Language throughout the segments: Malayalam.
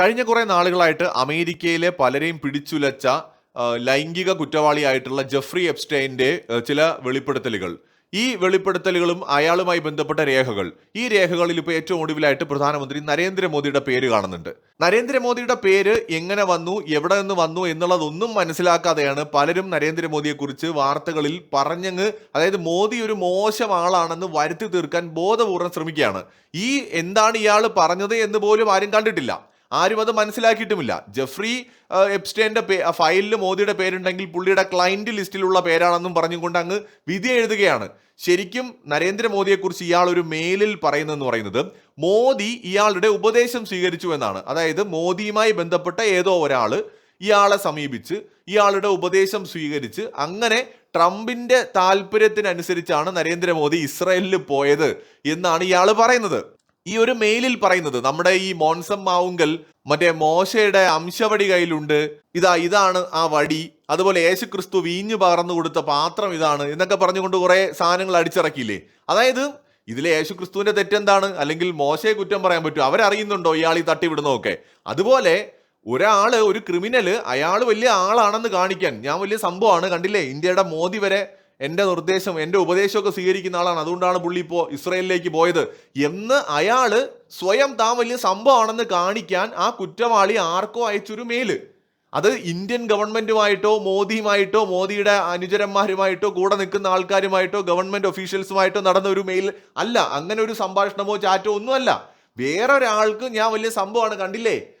കഴിഞ്ഞ കുറേ നാളുകളായിട്ട് അമേരിക്കയിലെ പലരെയും പിടിച്ചുലച്ച ലൈംഗിക കുറ്റവാളിയായിട്ടുള്ള ജെഫ്രി എപ്സ്റ്റൈന്റെ ചില വെളിപ്പെടുത്തലുകൾ. ഈ വെളിപ്പെടുത്തലുകളും അയാളുമായി ബന്ധപ്പെട്ട രേഖകൾ. ഈ രേഖകളിൽ ഇപ്പോൾ ഏറ്റവും ഒടുവിലായിട്ട് പ്രധാനമന്ത്രി നരേന്ദ്രമോദിയുടെ പേര് കാണുന്നുണ്ട്. നരേന്ദ്രമോദിയുടെ പേര് എങ്ങനെ വന്നു എവിടെ നിന്ന് വന്നു എന്നുള്ളതൊന്നും മനസ്സിലാക്കാതെയാണ് പലരും നരേന്ദ്രമോദിയെക്കുറിച്ച് വാർത്തകളിൽ പറഞ്ഞങ്ങ് അതായത് മോദി ഒരു മോശം ആളാണെന്ന് വരുത്തി തീർക്കാൻ ബോധപൂർവം ശ്രമിക്കുകയാണ്. ഈ എന്താണ് ഇയാൾ പറഞ്ഞത് എന്ന് പോലും ആരും കണ്ടിട്ടില്ല. ആരും അത് മനസ്സിലാക്കിയിട്ടുമില്ല. ജെഫ്രി എപ്സ്റ്റേന്റെ പേ ഫയലിൽ മോദിയുടെ പേരുണ്ടെങ്കിൽ പുള്ളിയുടെ ക്ലയന്റ് ലിസ്റ്റിലുള്ള പേരാണെന്നും പറഞ്ഞുകൊണ്ട് അങ്ങ് വിധി എഴുതുകയാണ്. ശരിക്കും നരേന്ദ്രമോദിയെക്കുറിച്ച് ഇയാൾ ഒരു മെയിലിൽ പറയുന്നതെന്ന് പറയുന്നത് മോദി ഇയാളുടെ ഉപദേശം സ്വീകരിച്ചു എന്നാണ്. അതായത് മോദിയുമായി ബന്ധപ്പെട്ട ഏതോ ഒരാൾ ഇയാളെ സമീപിച്ച് ഇയാളുടെ ഉപദേശം സ്വീകരിച്ച് അങ്ങനെ ട്രംപിന്റെ താല്പര്യത്തിനനുസരിച്ചാണ് നരേന്ദ്രമോദി ഇസ്രയേലിൽ പോയത് എന്നാണ് ഇയാൾ പറയുന്നത്. ഈ ഒരു മെയിലിൽ പറയുന്നത് നമ്മുടെ ഈ മോൺസം മാവുങ്കൽ മറ്റേ മോശയുടെ അംശവടി കയ്യിലുണ്ട്. ഇതാ ഇതാണ് ആ വടി. അതുപോലെ യേശു ക്രിസ്തു വീഞ്ഞു പകർന്നു കൊടുത്ത പാത്രം ഇതാണ് എന്നൊക്കെ പറഞ്ഞുകൊണ്ട് കുറെ സാധനങ്ങൾ അടിച്ചിറക്കിയില്ലേ? അതായത് ഇതിലെ യേശു ക്രിസ്തുവിന്റെ തെറ്റെന്താണ്? അല്ലെങ്കിൽ മോശയെ കുറ്റം പറയാൻ പറ്റും അവരറിയുന്നുണ്ടോ ഇയാൾ ഈ തട്ടിവിടുന്നതൊക്കെ? അതുപോലെ ഒരാൾ ഒരു ക്രിമിനൽ അയാൾ വലിയ ആളാണെന്ന് കാണിക്കാൻ ഞാൻ വലിയ സംഭവമാണ് കണ്ടില്ലേ? ഇന്ത്യയുടെ മോദി വരെ എന്റെ നിർദ്ദേശം എന്റെ ഉപദേശമൊക്കെ സ്വീകരിക്കുന്ന ആളാണ്. അതുകൊണ്ടാണ് പുള്ളി ഇപ്പോൾ ഇസ്രയേലിലേക്ക് പോയത്. എന്ന് അയാൾ സ്വയം താൻ വലിയ സംഭവമാണെന്ന് കാണിക്കാൻ ആ കുറ്റവാളി ആർക്കോ അയച്ചൊരു മേൽ അത് ഇന്ത്യൻ ഗവൺമെന്റുമായിട്ടോ മോദിയുമായിട്ടോ മോദിയുടെ അനുചരന്മാരുമായിട്ടോ കൂടെ നിൽക്കുന്ന ആൾക്കാരുമായിട്ടോ ഗവൺമെന്റ് ഒഫീഷ്യൽസുമായിട്ടോ നടന്ന ഒരു മെയിൽ അല്ല. അങ്ങനെ ഒരു സംഭാഷണമോ ചാറ്റോ ഒന്നുമല്ല. വേറൊരാൾക്ക് ഞാൻ വലിയ സംഭവമാണ് കണ്ടില്ലേ?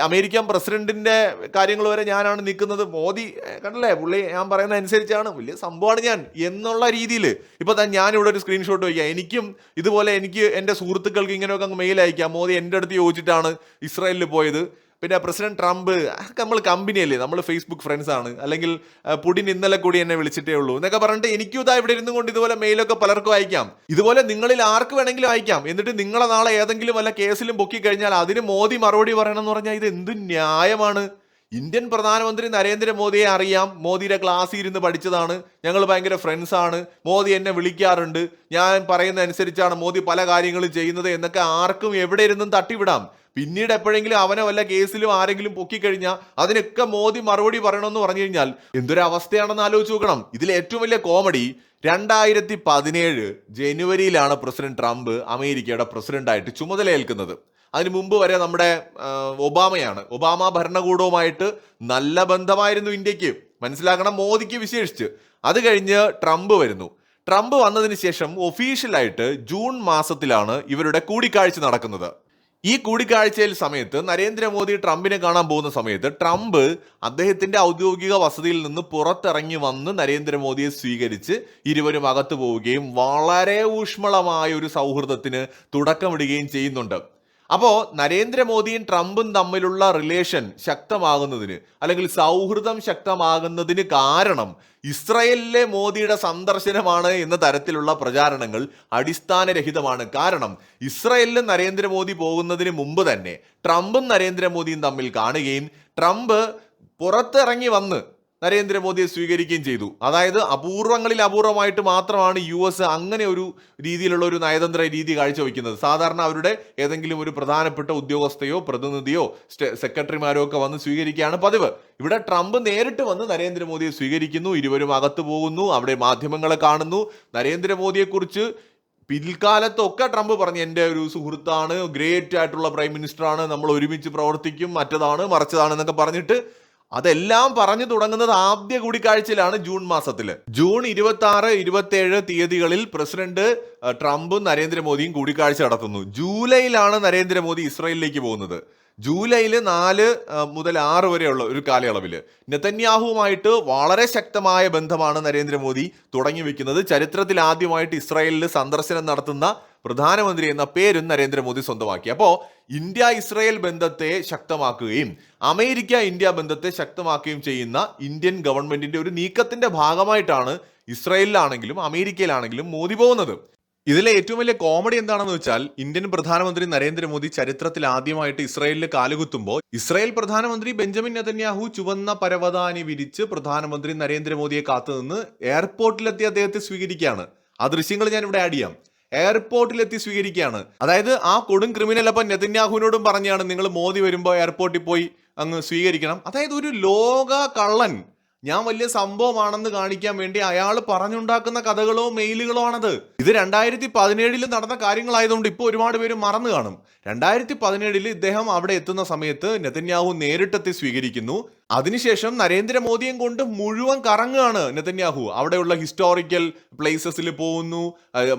അമേരിക്കൻ പ്രസിഡന്റിന്റെ കാര്യങ്ങൾ വരെ ഞാനാണ് നിൽക്കുന്നത്. മോദി കണ്ടല്ലേ? പുള്ളി ഞാൻ പറയുന്ന അനുസരിച്ചാണ്. വലിയ സംഭവമാണ് ഞാൻ എന്നുള്ള രീതിയിൽ. ഇപ്പോൾ തന്നെ ഞാനിവിടെ ഒരു സ്ക്രീൻഷോട്ട് വയ്ക്കാം. എനിക്കും ഇതുപോലെ എനിക്ക് എന്റെ സുഹൃത്തുക്കൾക്ക് ഇങ്ങനെയൊക്കെ അങ്ങ് മെയിൽ അയക്കാം. മോദി എന്റെ അടുത്ത് ചോദിച്ചിട്ടാണ് ഇസ്രായേലിൽ പോയത്. പിന്നെ പ്രസിഡന്റ് ട്രംപ് അതൊക്കെ നമ്മൾ കമ്പനിയല്ലേ നമ്മൾ ഫേസ്ബുക്ക് ഫ്രണ്ട്സ് ആണ്. അല്ലെങ്കിൽ പുടിൻ ഇന്നലെ കൂടി എന്നെ വിളിച്ചിട്ടേ ഉള്ളൂ. എന്നൊക്കെ പറഞ്ഞിട്ട് എനിക്കും ഇതാ ഇവിടെ ഇരുന്നു കൊണ്ട് ഇതുപോലെ മെയിലൊക്കെ പലർക്കും അയക്കാം. ഇതുപോലെ നിങ്ങളിൽ ആർക്ക് വേണമെങ്കിലും അയക്കാം. എന്നിട്ട് നിങ്ങളെ നാളെ ഏതെങ്കിലും വല്ല കേസിലും പൊക്കി കഴിഞ്ഞാൽ അതിന് മോദി മറുപടി പറയണം എന്ന് പറഞ്ഞാൽ ഇത് എന്ത് ന്യായമാണ്? ഇന്ത്യൻ പ്രധാനമന്ത്രി നരേന്ദ്രമോദിയെ അറിയാം. മോദിയുടെ ക്ലാസ്സിൽ ഇരുന്ന് പഠിച്ചതാണ്. ഞങ്ങൾ ഭയങ്കര ഫ്രണ്ട്സ് ആണ്. മോദി എന്നെ വിളിക്കാറുണ്ട്. ഞാൻ പറയുന്ന അനുസരിച്ചാണ് മോദി പല കാര്യങ്ങളും ചെയ്യുന്നത് എന്നൊക്കെ ആർക്കും എവിടെ ഇരുന്നും തട്ടിവിടാം. പിന്നീട് എപ്പോഴെങ്കിലും അവനെ വല്ല കേസിലും ആരെങ്കിലും പൊക്കിക്കഴിഞ്ഞാൽ അതിനൊക്കെ മോദി മറുപടി പറയണമെന്ന് പറഞ്ഞു കഴിഞ്ഞാൽ എന്തൊരു അവസ്ഥയാണെന്ന് ആലോചിച്ച് നോക്കണം. ഇതിലെ ഏറ്റവും വലിയ കോമഡി രണ്ടായിരത്തി പതിനേഴ് ജനുവരിയിലാണ് പ്രസിഡന്റ് ട്രംപ് അമേരിക്കയുടെ പ്രസിഡന്റായിട്ട് ചുമതലയേൽക്കുന്നത്. അതിന് മുമ്പ് വരെ നമ്മുടെ ഒബാമയാണ്. ഒബാമ ഭരണകൂടവുമായിട്ട് നല്ല ബന്ധമായിരുന്നു ഇന്ത്യയ്ക്ക്. മനസ്സിലാക്കണം മോദിക്ക് വിശേഷിച്ച്. അത് കഴിഞ്ഞ് ട്രംപ് വരുന്നു. ട്രംപ് വന്നതിന് ശേഷം ഒഫീഷ്യലായിട്ട് ജൂൺ മാസത്തിലാണ് ഇവരുടെ കൂടിക്കാഴ്ച നടക്കുന്നത്. ഈ കൂടിക്കാഴ്ചയിൽ സമയത്ത് നരേന്ദ്രമോദി ട്രംപിനെ കാണാൻ പോകുന്ന സമയത്ത് ട്രംപ് അദ്ദേഹത്തിന്റെ ഔദ്യോഗിക വസതിയിൽ നിന്ന് പുറത്തിറങ്ങി വന്ന് നരേന്ദ്രമോദിയെ സ്വീകരിച്ച് ഇരുവരും അകത്തു പോവുകയും വളരെ ഊഷ്മളമായ ഒരു സൗഹൃദത്തിന് തുടക്കമിടുകയും ചെയ്യുന്നുണ്ട്. അപ്പോ നരേന്ദ്രമോദിയും ട്രംപും തമ്മിലുള്ള റിലേഷൻ ശക്തമാകുന്നതിന് അല്ലെങ്കിൽ സൗഹൃദം ശക്തമാകുന്നതിന് കാരണം ഇസ്രയേലിലെ മോദിയുടെ സന്ദർശനമാണ് എന്ന തരത്തിലുള്ള പ്രചാരണങ്ങൾ അടിസ്ഥാനരഹിതമാണ്. കാരണം ഇസ്രയേലിൽ നരേന്ദ്രമോദി പോകുന്നതിന് മുമ്പ് തന്നെ ട്രംപും നരേന്ദ്രമോദിയും തമ്മിൽ കാണുകയും ട്രംപ് പുറത്തിറങ്ങി വന്ന് നരേന്ദ്രമോദിയെ സ്വീകരിക്കുകയും ചെയ്തു. അതായത് അപൂർവങ്ങളിൽ അപൂർവമായിട്ട് മാത്രമാണ് യു എസ് അങ്ങനെ ഒരു രീതിയിലുള്ള ഒരു നയതന്ത്ര രീതി കാഴ്ചവെക്കുന്നത്. സാധാരണ അവരുടെ ഏതെങ്കിലും ഒരു പ്രധാനപ്പെട്ട ഉദ്യോഗസ്ഥയോ പ്രതിനിധിയോ സെക്രട്ടറിമാരോ ഒക്കെ വന്ന് സ്വീകരിക്കുകയാണ് പതിവ്. ഇവിടെ ട്രംപ് നേരിട്ട് വന്ന് നരേന്ദ്രമോദിയെ സ്വീകരിക്കുന്നു ഇരുവരും അകത്തു പോകുന്നു അവിടെ മാധ്യമങ്ങളെ കാണുന്നു. നരേന്ദ്രമോദിയെക്കുറിച്ച് പിൽക്കാലത്തൊക്കെ ട്രംപ് പറഞ്ഞു എന്റെ ഒരു സുഹൃത്താണ് ഗ്രേറ്റ് ആയിട്ടുള്ള പ്രൈം മിനിസ്റ്ററാണ് നമ്മൾ ഒരുമിച്ച് പ്രവർത്തിക്കും മറ്റതാണ് മറച്ചതാണ് എന്നൊക്കെ പറഞ്ഞിട്ട് അതെല്ലാം പറഞ്ഞു തുടങ്ങുന്നത് ആദ്യ കൂടിക്കാഴ്ചയിലാണ് ജൂൺ മാസത്തിൽ ജൂൺ ഇരുപത്തി ആറ് ഇരുപത്തി ഏഴ് തീയതികളിൽ പ്രസിഡന്റ് ട്രംപും നരേന്ദ്രമോദിയും കൂടിക്കാഴ്ച നടത്തുന്നു. ജൂലൈയിലാണ് നരേന്ദ്രമോദി ഇസ്രായേലിലേക്ക് പോകുന്നത്. ജൂലൈയിൽ നാല് മുതൽ ആറ് വരെയുള്ള ഒരു കാലയളവിൽ നെതന്യാഹുവുമായിട്ട് വളരെ ശക്തമായ ബന്ധമാണ് നരേന്ദ്രമോദി തുടങ്ങി വെക്കുന്നത് ചരിത്രത്തിൽ ആദ്യമായിട്ട് ഇസ്രായേലിൽ സന്ദർശനം നടത്തുന്ന പ്രധാനമന്ത്രി എന്ന പേരും നരേന്ദ്രമോദി സ്വന്തമാക്കി. അപ്പോൾ ഇന്ത്യ ഇസ്രായേൽ ബന്ധത്തെ ശക്തമാക്കുകയും അമേരിക്ക ഇന്ത്യ ബന്ധത്തെ ശക്തമാക്കുകയും ചെയ്യുന്ന ഇന്ത്യൻ ഗവൺമെന്റിന്റെ ഒരു നീക്കത്തിന്റെ ഭാഗമായിട്ടാണ് ഇസ്രായേലിലാണെങ്കിലും അമേരിക്കയിലാണെങ്കിലും മോദി പോകുന്നത്. ഇതിലെ ഏറ്റവും വലിയ കോമഡി എന്താണെന്ന് വെച്ചാൽ ഇന്ത്യൻ പ്രധാനമന്ത്രി നരേന്ദ്രമോദി ചരിത്രത്തിൽ ആദ്യമായിട്ട് ഇസ്രായേലിൽ കാലുകുത്തുമ്പോൾ ഇസ്രായേൽ പ്രധാനമന്ത്രി ബെഞ്ചമിൻ നെതന്യാഹു ചുവന്ന പരവതാനി വിരിച്ച് പ്രധാനമന്ത്രി നരേന്ദ്രമോദിയെ കാത്തുനിന്ന് എയർപോർട്ടിലെത്തി അദ്ദേഹത്തെ സ്വീകരിക്കുകയാണ്. ആ ദൃശ്യങ്ങൾ ഞാൻ ഇവിടെ ആഡ് ചെയ്യാം. എയർപോർട്ടിലെത്തി സ്വീകരിക്കുകയാണ്. അതായത് ആ കൊടും ക്രിമിനൽ അപ്പം നെതന്യാഹുവിനോടും പറഞ്ഞാണ് നിങ്ങൾ മോദി വരുമ്പോൾ എയർപോർട്ടിൽ പോയി അങ്ങ് സ്വീകരിക്കണം. അതായത് ഒരു ലോക കള്ളൻ. ഞാൻ വലിയ സംഭവമാണെന്ന് കാണിക്കാൻ വേണ്ടി അയാൾ പറഞ്ഞുണ്ടാക്കുന്ന കഥകളോ മെയിലുകളോ ആണത്. ഇത് രണ്ടായിരത്തി പതിനേഴിൽ നടന്ന കാര്യങ്ങളായതുകൊണ്ട് ഇപ്പോൾ ഒരുപാട് പേര് മറന്നു കാണും. രണ്ടായിരത്തി പതിനേഴിൽ ഇദ്ദേഹം അവിടെ എത്തുന്ന സമയത്ത് നെതന്യാഹു നേരിട്ടെത്തി സ്വീകരിക്കുന്നു. അതിനുശേഷം നരേന്ദ്രമോദിയും കൊണ്ട് മുഴുവൻ കറങ്ങുകയാണ് നെതന്യാഹു. അവിടെയുള്ള ഹിസ്റ്റോറിക്കൽ പ്ലേസസിൽ പോകുന്നു.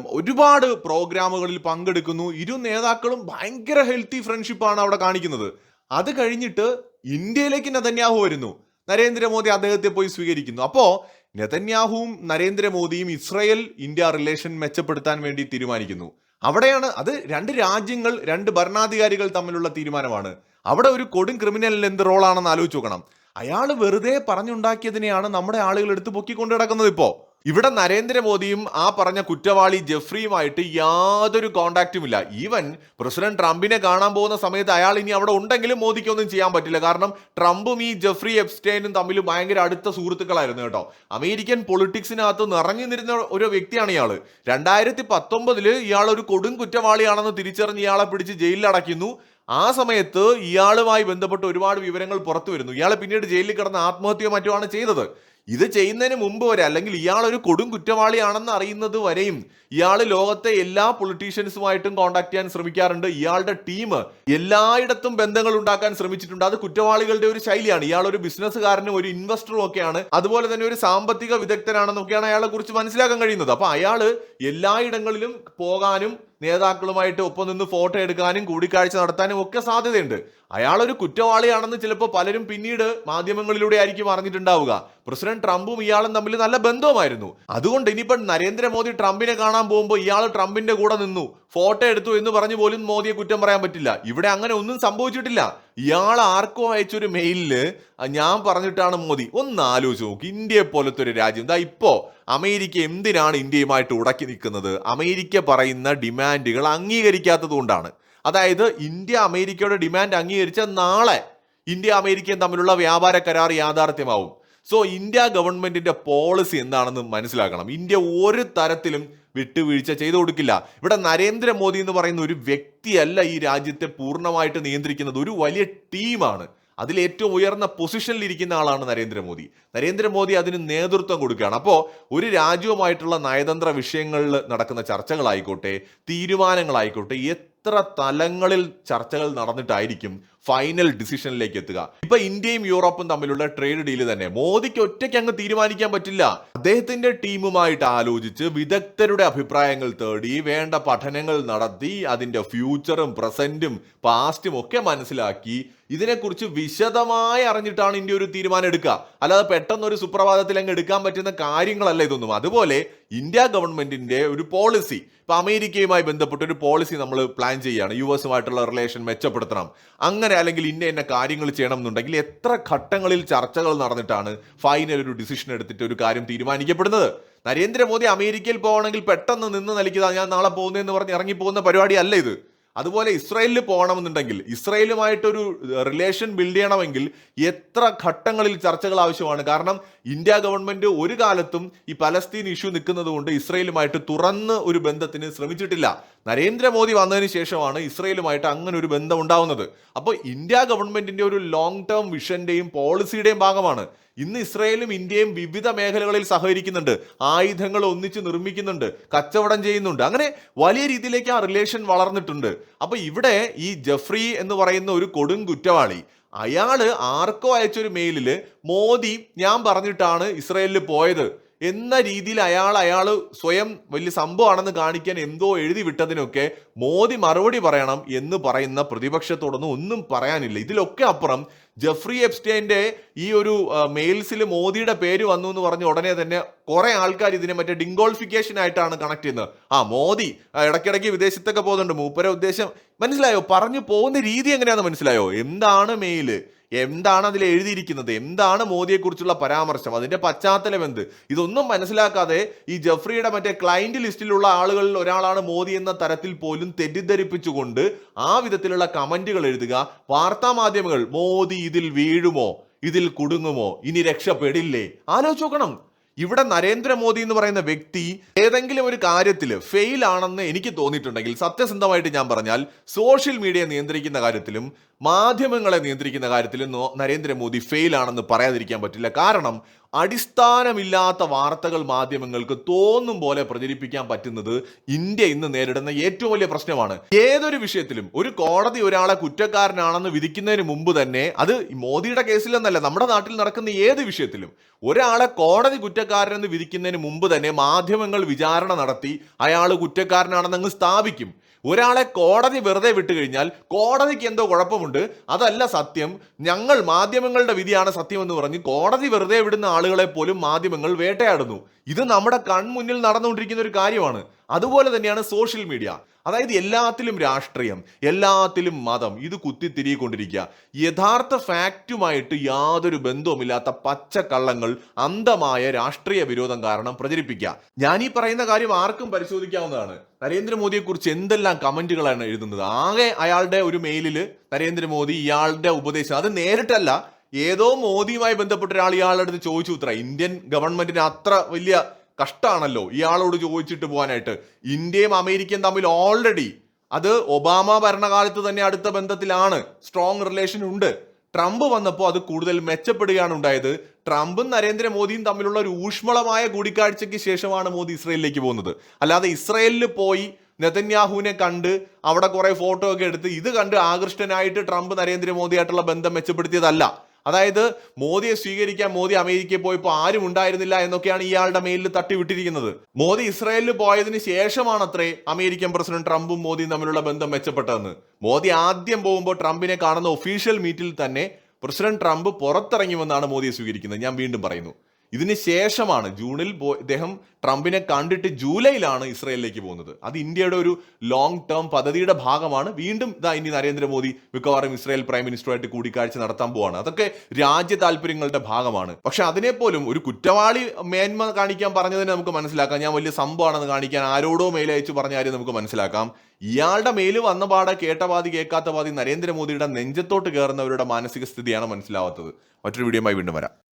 ഒരുപാട് പ്രോഗ്രാമുകളിൽ പങ്കെടുക്കുന്നു. ഇരു നേതാക്കളും ഭയങ്കര ഹെൽത്തി ഫ്രണ്ട്ഷിപ്പാണ് അവിടെ കാണിക്കുന്നത്. അത് കഴിഞ്ഞിട്ട് ഇന്ത്യയിലേക്ക് നെതന്യാഹു വരുന്നു. നരേന്ദ്രമോദി അദ്ദേഹത്തെ പോയി സ്വീകരിക്കുന്നു. അപ്പോൾ നെതന്യാഹുവും നരേന്ദ്രമോദിയും ഇസ്രയേൽ ഇന്ത്യ റിലേഷൻ മെച്ചപ്പെടുത്താൻ വേണ്ടി തീരുമാനിക്കുന്നു. അവിടെയാണ് അത് രണ്ട് രാജ്യങ്ങൾ രണ്ട് ഭരണാധികാരികൾ തമ്മിലുള്ള തീരുമാനമാണ്. അവിടെ ഒരു കൊടും ക്രിമിനലിന് എന്ത് റോളാണെന്ന് ആലോചിച്ച് നോക്കണം. അയാൾ വെറുതെ പറഞ്ഞുണ്ടാക്കിയതിനെയാണ് നമ്മുടെ ആളുകൾ എടുത്ത് പൊക്കിക്കൊണ്ട് കിടക്കുന്നത് ഇപ്പോ. ഇവിടെ നരേന്ദ്രമോദിയും ആ പറഞ്ഞ കുറ്റവാളി ജെഫ്രിയുമായിട്ട് യാതൊരു കോണ്ടാക്റ്റും ഇല്ല. ഈവൻ പ്രസിഡന്റ് ട്രംപിനെ കാണാൻ പോകുന്ന സമയത്ത് അയാൾ ഇനി അവിടെ ഉണ്ടെങ്കിലും മോദിക്കൊന്നും ചെയ്യാൻ പറ്റില്ല. കാരണം ട്രംപും ഈ ജെഫ്രി എബ്സ്റ്റൈനും തമ്മിൽ ഭയങ്കര അടുത്ത സുഹൃത്തുക്കളായിരുന്നു കേട്ടോ. അമേരിക്കൻ പൊളിറ്റിക്സിനകത്ത് നിറഞ്ഞു നിരുന്ന ഒരു വ്യക്തിയാണ് ഇയാൾ രണ്ടായിരത്തി പത്തൊമ്പതിൽ ഇയാൾ ഒരു കൊടും കുറ്റവാളിയാണെന്ന് തിരിച്ചറിഞ്ഞ് ഇയാളെ പിടിച്ച് ജയിലിൽ അടയ്ക്കുന്നു ആ സമയത്ത് ഇയാളുമായി ബന്ധപ്പെട്ട് ഒരുപാട് വിവരങ്ങൾ പുറത്തു വരുന്നു. ഇയാളെ പിന്നീട് ജയിലിൽ കിടന്ന് ആത്മഹത്യയോ മറ്റുമാണ് ചെയ്തത്. ഇത് ചെയ്യുന്നതിന് മുമ്പ് വരെ അല്ലെങ്കിൽ ഇയാൾ ഒരു കൊടും കുറ്റവാളിയാണെന്ന് അറിയുന്നത് വരെയും ഇയാൾ ലോകത്തെ എല്ലാ പൊളിറ്റീഷ്യൻസുമായിട്ടും കോണ്ടാക്ട് ചെയ്യാൻ ശ്രമിക്കാറുണ്ട്. ഇയാളുടെ ടീം എല്ലായിടത്തും ബന്ധങ്ങൾ ഉണ്ടാക്കാൻ ശ്രമിച്ചിട്ടുണ്ട്. അത് കുറ്റവാളികളുടെ ഒരു ശൈലിയാണ്. ഇയാൾ ഒരു ബിസിനസ്സുകാരനും ഒരു ഇൻവെസ്റ്ററും ഒക്കെയാണ്. അതുപോലെ തന്നെ ഒരു സാമ്പത്തിക വിദഗ്ധനാണെന്നൊക്കെയാണ് അയാളെ കുറിച്ച് മനസ്സിലാക്കാൻ കഴിയുന്നത്. അപ്പൊ അയാൾ എല്ലായിടങ്ങളിലും പോകാനും നേതാക്കളുമായിട്ട് ഒപ്പം നിന്ന് ഫോട്ടോ എടുക്കാനും കൂടിക്കാഴ്ച നടത്താനും ഒക്കെ സാധ്യതയുണ്ട്. അയാളൊരു കുറ്റവാളിയാണെന്ന് ചിലപ്പോൾ പലരും പിന്നീട് മാധ്യമങ്ങളിലൂടെ ആയിരിക്കും അറിഞ്ഞിട്ടുണ്ടാവുക. പ്രസിഡന്റ് ട്രംപും ഇയാളും തമ്മിൽ നല്ല ബന്ധവുമായിരുന്നു. അതുകൊണ്ട് ഇനിയിപ്പോൾ നരേന്ദ്രമോദി ട്രംപിനെ കാണാൻ പോകുമ്പോൾ ഇയാൾ ട്രംപിന്റെ കൂടെ നിന്നു. ഫോട്ടോ എടുത്തു എന്ന് പറഞ്ഞു പോലും മോദിയെ കുറ്റം പറയാൻ പറ്റില്ല. ഇവിടെ അങ്ങനെ ഒന്നും സംഭവിച്ചിട്ടില്ല. ഇയാൾ ആർക്കോ അയച്ചൊരു മെയിലിൽ ഞാൻ പറഞ്ഞിട്ടാണ് മോദി. ഒന്ന് ആലോചിച്ച് നോക്ക്. ഇന്ത്യയെ പോലത്തെ ഒരു രാജ്യം. ദാ ഇപ്പോ അമേരിക്ക എന്തിനാണ് ഇന്ത്യയുമായിട്ട് ഉടക്കി നിൽക്കുന്നത്? അമേരിക്ക പറയുന്ന ഡിമാൻഡുകൾ അംഗീകരിക്കാത്തത് കൊണ്ടാണ്. അതായത് ഇന്ത്യ അമേരിക്കയുടെ ഡിമാൻഡ് അംഗീകരിച്ച നാളെ ഇന്ത്യ അമേരിക്കയും തമ്മിലുള്ള വ്യാപാര കരാർ യാഥാർത്ഥ്യമാവും. സോ ഇന്ത്യ ഗവൺമെന്റിന്റെ പോളിസി എന്താണെന്ന് മനസ്സിലാക്കണം. ഇന്ത്യ ഒരു തരത്തിലും വിട്ടുവീഴ്ച ചെയ്തു കൊടുക്കില്ല. ഇവിടെ നരേന്ദ്രമോദി എന്ന് പറയുന്ന ഒരു വ്യക്തിയല്ല ഈ രാജ്യത്തെ പൂർണമായിട്ട് നിയന്ത്രിക്കുന്നത്. ഒരു വലിയ ടീമാണ്. അതിൽ ഏറ്റവും ഉയർന്ന പൊസിഷനിൽ ഇരിക്കുന്ന ആളാണ് നരേന്ദ്രമോദി. നരേന്ദ്രമോദി അതിന് നേതൃത്വം കൊടുക്കുകയാണ്. അപ്പോൾ ഒരു രാജ്യവുമായിട്ടുള്ള നയതന്ത്ര വിഷയങ്ങളിൽ നടക്കുന്ന ചർച്ചകളായിക്കോട്ടെ തീരുമാനങ്ങളായിക്കോട്ടെ എത്ര തലങ്ങളിൽ ചർച്ചകൾ നടന്നിട്ടായിരിക്കും ഫൈനൽ ഡിസിഷനിലേക്ക് എത്തുക? ഇപ്പൊ ഇന്ത്യയും യൂറോപ്പും തമ്മിലുള്ള ട്രേഡ് ഡീൽ തന്നെ. മോദിക്ക് ഒറ്റയ്ക്ക് അങ്ങ് തീരുമാനിക്കാൻ പറ്റില്ല. അദ്ദേഹത്തിന്റെ ടീമുമായിട്ട് ആലോചിച്ച് വിദഗ്ധരുടെ അഭിപ്രായങ്ങൾ തേടി വേണ്ട പഠനങ്ങൾ നടത്തി അതിന്റെ ഫ്യൂച്ചറും പ്രസന്റും പാസ്റ്റും ഒക്കെ മനസ്സിലാക്കി ഇതിനെക്കുറിച്ച് വിശദമായി അറിഞ്ഞിട്ടാണ് ഇന്ത്യ ഒരു തീരുമാനം എടുക്കുക. അല്ലാതെ പെട്ടെന്ന് ഒരു സുപ്രഭാതത്തിൽ അങ്ങ് എടുക്കാൻ പറ്റുന്ന കാര്യങ്ങളല്ല ഇതൊന്നും. അതുപോലെ ഇന്ത്യ ഗവൺമെന്റിന്റെ ഒരു പോളിസി. ഇപ്പൊ അമേരിക്കയുമായി ബന്ധപ്പെട്ട ഒരു പോളിസി നമ്മൾ പ്ലാൻ ചെയ്യുകയാണ്. യു എസുമായിട്ടുള്ള റിലേഷൻ മെച്ചപ്പെടുത്തണം. അങ്ങനെ അല്ലെങ്കിൽ ഇന്ന ഇന്ന കാര്യങ്ങൾ ചെയ്യണം എന്നുണ്ടെങ്കിൽ എത്ര ഘട്ടങ്ങളിൽ ചർച്ചകൾ നടന്നിട്ടാണ് ഫൈനൽ ഒരു ഡിസിഷൻ എടുത്തിട്ട് ഒരു കാര്യം തീരുമാനിക്കപ്പെടുന്നത്? നരേന്ദ്രമോദി അമേരിക്കയിൽ പോകണമെങ്കിൽ പെട്ടെന്ന് നിന്ന് നൽകിയതാണ് ഞാൻ നാളെ പോകുന്നതെന്ന് പറഞ്ഞ് ഇറങ്ങിപ്പോകുന്ന പരിപാടിയല്ല പരിപാടി ഇത്. അതുപോലെ ഇസ്രായേലിൽ പോകണമെന്നുണ്ടെങ്കിൽ ഇസ്രായേലുമായിട്ടൊരു റിലേഷൻ ബിൽഡ് ചെയ്യണമെങ്കിൽ എത്ര ഘട്ടങ്ങളിൽ ചർച്ചകൾ ആവശ്യമാണ്. കാരണം ഇന്ത്യ ഗവൺമെന്റ് ഒരു കാലത്തും ഈ പലസ്തീൻ ഇഷ്യൂ നിൽക്കുന്നത് കൊണ്ട് ഇസ്രായേലുമായിട്ട് തുറന്ന് ഒരു ബന്ധത്തിന് ശ്രമിച്ചിട്ടില്ല. നരേന്ദ്രമോദി വന്നതിന് ശേഷമാണ് ഇസ്രയേലുമായിട്ട് അങ്ങനെ ഒരു ബന്ധം ഉണ്ടാവുന്നത്. അപ്പോൾ ഇന്ത്യ ഗവൺമെന്റിന്റെ ഒരു ലോങ് ടേം വിഷന്റെയും പോളിസിയുടെയും ഭാഗമാണ്. ഇന്ന് ഇസ്രയേലും ഇന്ത്യയും വിവിധ മേഖലകളിൽ സഹകരിക്കുന്നുണ്ട്. ആയുധങ്ങൾ ഒന്നിച്ച് നിർമ്മിക്കുന്നുണ്ട്. കച്ചവടം ചെയ്യുന്നുണ്ട്. അങ്ങനെ വലിയ രീതിയിലേക്ക് ആ റിലേഷൻ വളർന്നിട്ടുണ്ട്. അപ്പോൾ ഇവിടെ ഈ ജഫ്രി എന്ന് പറയുന്ന ഒരു കൊടും കുറ്റവാളി അയാൾ ആർക്കോ അയച്ചൊരു മെയിലിൽ മോദി ഞാൻ പറഞ്ഞിട്ടാണ് ഇസ്രയേലിൽ പോയത്. എന്ന രീതിയിൽ അയാൾ അയാൾ സ്വയം വലിയ സംഭവമാണെന്ന് കാണിക്കാൻ എന്തോ എഴുതി വിട്ടതിനൊക്കെ മോദി മറുപടി പറയണം എന്ന് പറയുന്ന പ്രതിപക്ഷത്തോടൊന്നും ഒന്നും പറയാനില്ല. ഇതിലൊക്കെ അപ്പുറം ജെഫ്രി എഫ്സ്റ്റൈന്റെ ഈ ഒരു മെയിൽസിൽ മോദിയുടെ പേര് വന്നു എന്ന് പറഞ്ഞ ഉടനെ തന്നെ കുറേ ആൾക്കാർ ഇതിനെ മറ്റേ ഡിങ്കോൾഫിക്കേഷൻ ആയിട്ടാണ് കണക്ട് ചെയ്യുന്നത്. ആ മോദി ഇടയ്ക്കിടയ്ക്ക് വിദേശത്തൊക്കെ പോകുന്നുണ്ട്. മൂപ്പര ഉദ്ദേശം മനസ്സിലായോ? പറഞ്ഞു പോകുന്ന രീതി എങ്ങനെയാണെന്ന് മനസ്സിലായോ? എന്താണ് മെയിൽ എന്താണ് അതിൽ എഴുതിയിരിക്കുന്നത്? എന്താണ് മോദിയെക്കുറിച്ചുള്ള പരാമർശം? അതിന്റെ പശ്ചാത്തലം എന്ത്? ഇതൊന്നും മനസ്സിലാക്കാതെ ഈ ജഫ്രിയുടെ മറ്റേ ക്ലയന്റ് ലിസ്റ്റിലുള്ള ആളുകളിൽ ഒരാളാണ് മോദി എന്ന തരത്തിൽ പോലും തെറ്റിദ്ധരിപ്പിച്ചുകൊണ്ട് ആ വിധത്തിലുള്ള കമന്റുകൾ എഴുതുക. വാർത്താ മാധ്യമങ്ങൾ മോദി ഇതിൽ വീഴുമോ? ഇതിൽ കുടുങ്ങുമോ? ഇനി രക്ഷപ്പെടില്ലേ? ആലോചിച്ച് നോക്കണം. ഇവിടെ നരേന്ദ്രമോദി എന്ന് പറയുന്ന വ്യക്തി ഏതെങ്കിലും ഒരു കാര്യത്തിൽ ഫെയിൽ ആണെന്ന് എനിക്ക് തോന്നിയിട്ടുണ്ടെങ്കിൽ സത്യസന്ധമായിട്ട് ഞാൻ പറഞ്ഞാൽ സോഷ്യൽ മീഡിയ നിയന്ത്രിക്കുന്ന കാര്യത്തിലും മാധ്യമങ്ങളെ നിയന്ത്രിക്കുന്ന കാര്യത്തിൽ നരേന്ദ്രമോദി ഫെയിൽ ആണെന്ന് പറയാതിരിക്കാൻ പറ്റില്ല. കാരണം അടിസ്ഥാനമില്ലാത്ത വാർത്തകൾ മാധ്യമങ്ങൾക്ക് തോന്നും പോലെ പ്രചരിപ്പിക്കാൻ പറ്റുന്നത് ഇന്ത്യ ഇന്ന് നേരിടുന്ന ഏറ്റവും വലിയ പ്രശ്നമാണ്. ഏതൊരു വിഷയത്തിലും ഒരു കോടതി ഒരാളെ കുറ്റക്കാരനാണെന്ന് വിധിക്കുന്നതിന് മുമ്പ് തന്നെ അത് മോദിയുടെ കേസിലെന്നല്ല നമ്മുടെ നാട്ടിൽ നടക്കുന്ന ഏത് വിഷയത്തിലും ഒരാളെ കോടതി കുറ്റക്കാരനെന്ന് വിധിക്കുന്നതിന് മുമ്പ് തന്നെ മാധ്യമങ്ങൾ വിചാരണ നടത്തി അയാൾ കുറ്റക്കാരനാണെന്ന് അങ്ങ് സ്ഥാപിക്കും. ഒരാളെ കോടതി വെറുതെ വിട്ടു കഴിഞ്ഞാൽ കോടതിക്ക് എന്തോ കുഴപ്പമുണ്ട്. അതല്ല സത്യം. ഞങ്ങൾ മാധ്യമങ്ങളുടെ വിധിയാണ് സത്യം എന്ന് പറഞ്ഞ് കോടതി വെറുതെ വിടുന്ന ആളുകളെ പോലും മാധ്യമങ്ങൾ വേട്ടയാടുന്നു. ഇത് നമ്മുടെ കൺമുന്നിൽ നടന്നുകൊണ്ടിരിക്കുന്ന ഒരു കാര്യമാണ്. അതുപോലെ തന്നെയാണ് സോഷ്യൽ മീഡിയ. അതായത് എല്ലാത്തിലും രാഷ്ട്രീയം എല്ലാത്തിലും മതം. ഇത് കുത്തിത്തിരികൊണ്ടിരിക്കുക. യഥാർത്ഥ ഫാക്റ്റുമായിട്ട് യാതൊരു ബന്ധവുമില്ലാത്ത പച്ചക്കള്ളങ്ങൾ അന്ധമായ രാഷ്ട്രീയ വിരോധം കാരണം പ്രചരിപ്പിക്കുക. ഞാൻ ഈ പറയുന്ന കാര്യം ആർക്കും പരിശോധിക്കാവുന്നതാണ്. നരേന്ദ്രമോദിയെ കുറിച്ച് എന്തെല്ലാം കമന്റുകളാണ് എഴുതുന്നത്? ആകെ അയാളുടെ ഒരു മെയിലിൽ നരേന്ദ്രമോദി ഇയാളുടെ ഉപദേശം. അത് നേരിട്ടല്ല. ഏതോ മോദിയുമായി ബന്ധപ്പെട്ട ഒരാൾ ഇയാളുടെ അടുത്ത് ചോദിച്ചു ഉത്തര. ഇന്ത്യൻ ഗവൺമെന്റിന് അത്ര വലിയ കഷ്ടമാണല്ലോ ഇയാളോട് ചോദിച്ചിട്ട് പോകാനായിട്ട്. ഇന്ത്യയും അമേരിക്കയും തമ്മിൽ ഓൾറെഡി അത് ഒബാമ ഭരണകാലത്ത് തന്നെ അടുത്ത ബന്ധത്തിലാണ്. സ്ട്രോങ് റിലേഷൻ ഉണ്ട്. ട്രംപ് വന്നപ്പോൾ അത് കൂടുതൽ മെച്ചപ്പെടുകയാണ് ഉണ്ടായത്. ട്രംപും നരേന്ദ്രമോദിയും തമ്മിലുള്ള ഒരു ഊഷ്മളമായ കൂടിക്കാഴ്ചയ്ക്ക് ശേഷമാണ് മോദി ഇസ്രയേലിലേക്ക് പോകുന്നത്. അല്ലാതെ ഇസ്രയേലിൽ പോയി നെതന്യാഹുവിനെ കണ്ട് അവിടെ കുറെ ഫോട്ടോ ഒക്കെ എടുത്ത് ഇത് കണ്ട് ആകൃഷ്ടനായിട്ട് ട്രംപ് നരേന്ദ്രമോദിയായിട്ടുള്ള ബന്ധം മെച്ചപ്പെടുത്തിയതല്ല. അതായത് മോദിയെ സ്വീകരിക്കാൻ മോദി അമേരിക്കയിൽ പോയപ്പോൾ ആരും ഉണ്ടായിരുന്നില്ല എന്നൊക്കെയാണ് ഇയാളുടെ മെയിലിൽ തട്ടിവിട്ടിരിക്കുന്നത്. മോദി ഇസ്രായേലിൽ പോയതിന് ശേഷമാണ് അത്രേ അമേരിക്കൻ പ്രസിഡന്റ് ട്രംപും മോദിയും തമ്മിലുള്ള ബന്ധം മെച്ചപ്പെട്ടതെന്ന്. മോദി ആദ്യം പോകുമ്പോൾ ട്രംപിനെ കാണുന്ന ഒഫീഷ്യൽ മീറ്റിൽ തന്നെ പ്രസിഡന്റ് ട്രംപ് പുറത്തിറങ്ങുമെന്നാണ് മോദിയെ സ്വീകരിക്കുന്നത്. ഞാൻ വീണ്ടും പറയുന്നു. ഇതിന് ശേഷമാണ് ജൂണിൽ പോ- ഇദ്ദേഹം ട്രംപിനെ കണ്ടിട്ട് ജൂലൈയിലാണ് ഇസ്രയേലിലേക്ക് പോകുന്നത്. അത് ഇന്ത്യയുടെ ഒരു ലോങ് ടേം പദ്ധതിയുടെ ഭാഗമാണ്. വീണ്ടും ഇതാ ഇനി നരേന്ദ്രമോദി മിക്കവാറും ഇസ്രായേൽ പ്രൈം മിനിസ്റ്ററുമായിട്ട് കൂടിക്കാഴ്ച നടത്താൻ പോവാണ്. അതൊക്കെ രാജ്യ താല്പര്യങ്ങളുടെ ഭാഗമാണ്. പക്ഷെ അതിനെപ്പോലും ഒരു കുറ്റവാളി മേന്മ കാണിക്കാൻ പറഞ്ഞതിനെ നമുക്ക് മനസ്സിലാക്കാം. ഞാൻ വലിയ സംഭവമാണെന്ന് കാണിക്കാൻ ആരോടോ മെയിൽ അയച്ചു പറഞ്ഞ കാര്യം നമുക്ക് മനസ്സിലാക്കാം. ഇയാളുടെ മേൽ വന്ന പാടെ കേട്ട പാതി കേൾക്കാത്ത പാതി നരേന്ദ്രമോദിയുടെ നെഞ്ചത്തോട്ട് കയറുന്നവരുടെ മാനസിക സ്ഥിതിയാണ് മനസ്സിലാവാത്തത്. മറ്റൊരു വീഡിയോയുമായി വീണ്ടും വരാം.